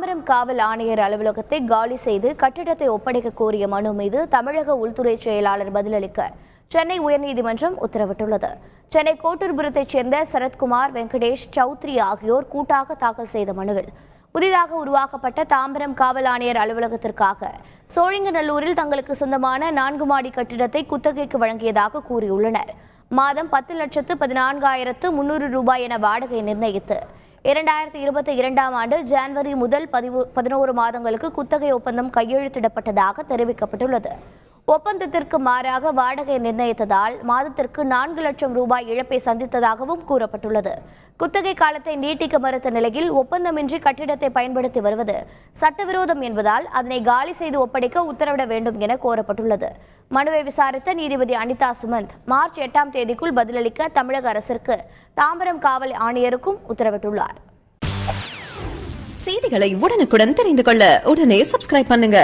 தாம்பரம் காவல் ஆணையர் அலுவலகத்தை காலி செய்து கட்டிடத்தை ஒப்படைக்க கோரிய மனு மீது தமிழக உள்துறை செயலாளர் பதிலளிக்க சென்னை உயர்நீதிமன்றம் உத்தரவிட்டுள்ளது. சென்னை கோட்டூர்புரத்தைச் சேர்ந்த சரத்குமார் வெங்கடேஷ் சௌத்ரி ஆகியோர் கூட்டாக தாக்கல் செய்த மனுவில் புதிதாக உருவாக்கப்பட்ட தாம்பரம் காவல் ஆணையர் அலுவலகத்திற்காக சோழிங்கநல்லூரில் தங்களுக்கு சொந்தமான நான்கு மாடி கட்டிடத்தை குத்தகைக்கு வழங்கியதாக கூறியுள்ளனர். மாதம் பத்து லட்சத்து பதினான்காயிரத்து முன்னூறு ரூபாய் என வாடகை நிர்ணயித்து இரண்டாயிரத்தி இருபத்தி இரண்டாம் ஆண்டு ஜனவரி முதல் பதிவு பதினோரு மாதங்களுக்கு குத்தகை ஒப்பந்தம் கையெழுத்திடப்பட்டதாக தெரிவிக்கப்பட்டுள்ளது. ஒப்பந்தத்திற்கு மாறாக வாடகை நிர்ணயித்ததால் மாதத்திற்கு நான்கு லட்சம் ரூபாய் இழப்பை சந்தித்ததாகவும் கூறப்பட்டுள்ளது. குத்தகை காலத்தை நீட்டிக்க மறுத்த நிலையில் ஒப்பந்தமின்றி கட்டிடத்தை பயன்படுத்தி வருவது சட்டவிரோதம் என்பதால் அதனை காலி செய்து ஒப்படைக்க உத்தரவிட வேண்டும் என கோரப்பட்டுள்ளது. மனுவை விசாரித்த நீதிபதி அனிதா சுமந்த் மார்ச் எட்டாம் தேதிக்குள் பதிலளிக்க தமிழக அரசிற்கு தாம்பரம் காவல் ஆணையருக்கும் உத்தரவிட்டுள்ளார். செய்திகளை உடனுக்குடன் தெரிந்து கொள்ள உடனே சப்ஸ்கிரைப் பண்ணுங்க.